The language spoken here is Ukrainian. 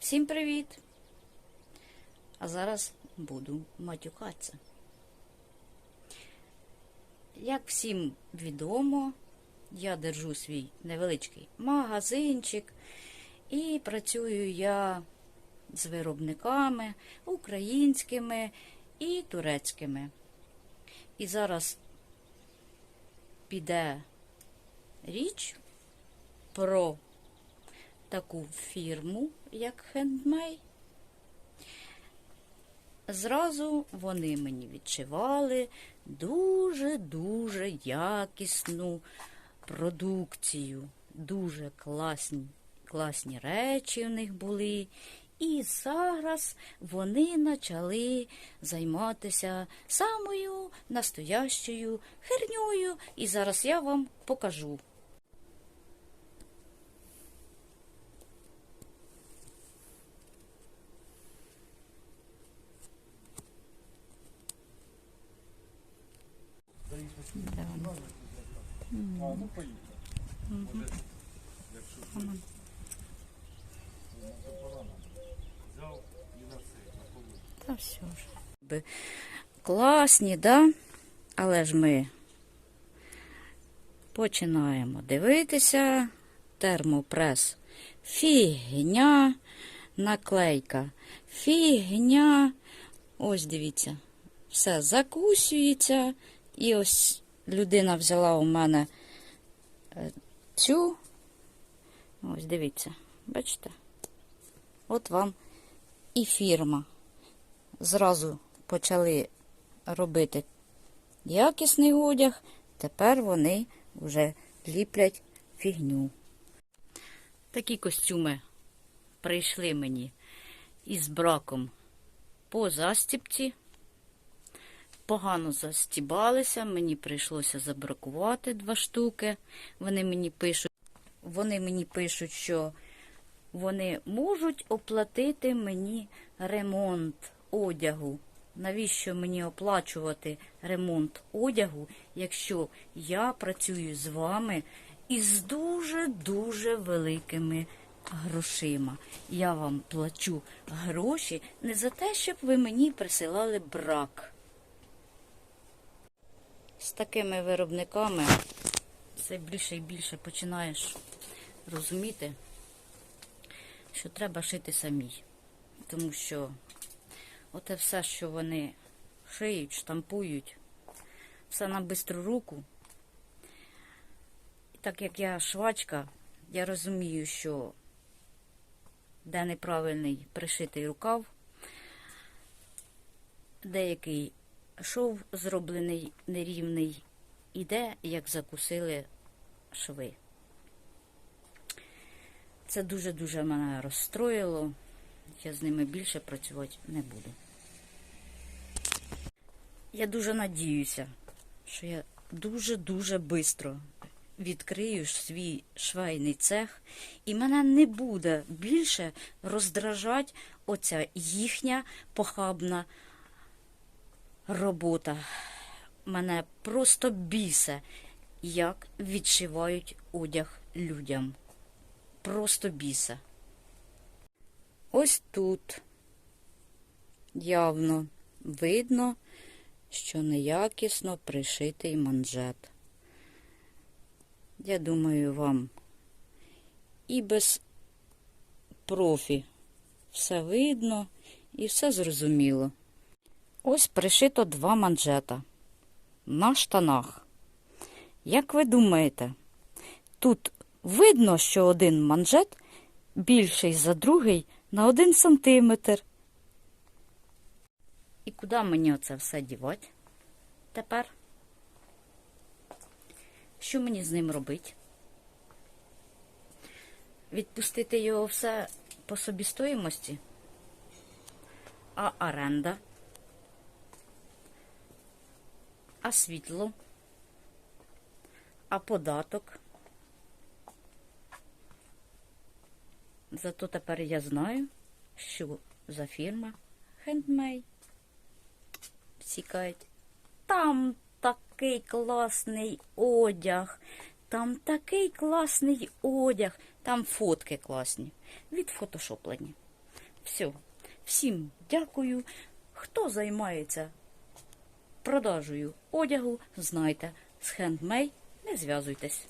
Всім привіт! А зараз буду матюкатися. Як всім відомо, я держу свій невеличкий магазинчик і працюю я з виробниками українськими і турецькими. І зараз піде річ про таку фірму, як Handmade. Зразу вони мені відшивали дуже-дуже якісну продукцію. Дуже класні, класні речі в них були. І зараз вони почали займатися самою настоящою херньою. І зараз я вам покажу. Да. А, ну і на це, на. Та все ж. Класні, да? Але ж ми починаємо дивитися. Термопрес. Фігня. Наклейка. Фігня. Ось дивіться. Все закусюється. І ось людина взяла у мене е, цю. Ось дивіться. Бачите? От вам і фірма зразу почали робити якісний одяг, тепер вони вже ліплять фігню. Такі костюми прийшли мені із браком по застіпці. Погано застібалися, мені прийшлося забракувати два штуки. Вони мені пишуть, вони мені пишуть, що вони можуть оплатити мені ремонт одягу. Навіщо мені оплачувати ремонт одягу, якщо я працюю з вами із дуже-дуже великими грошима? Я вам плачу гроші не за те, щоб ви мені присилали брак. З такими виробниками все більше і більше починаєш розуміти, що треба шити самій. Тому що оте все, що вони шиють, штампують, все на бистру руку. І так як я швачка, я розумію, що де неправильний пришитий рукав, деякий шов зроблений нерівний, і де як закусили шви. Це дуже-дуже мене розстроїло. Я з ними більше працювати не буду. Я дуже надіюся, що я дуже-дуже швидко відкрию свій швейний цех, і мене не буде більше роздражати оця їхня похабна робота. Мене просто бісе, як відшивають одяг людям. Просто біса. Ось тут явно видно, що неякісно пришитий манжет. Я думаю, вам і без профі все видно і все зрозуміло. Ось пришито два манжета на штанах. Як ви думаєте, тут видно, що один манжет більший за другий на один сантиметр. І куди мені оце все дівати тепер? Що мені з ним робити? Відпустити його все по собістоїмості? А оренда? А світло? А податок? Зато тепер я знаю, що за фірма Handmade. Всі кажуть, там такий класний одяг, там такий класний одяг, там фотки класні, відфотошоплені. Все. Всім дякую. Хто займається продажею одягу, знайте, з хендмей не зв'язуйтесь.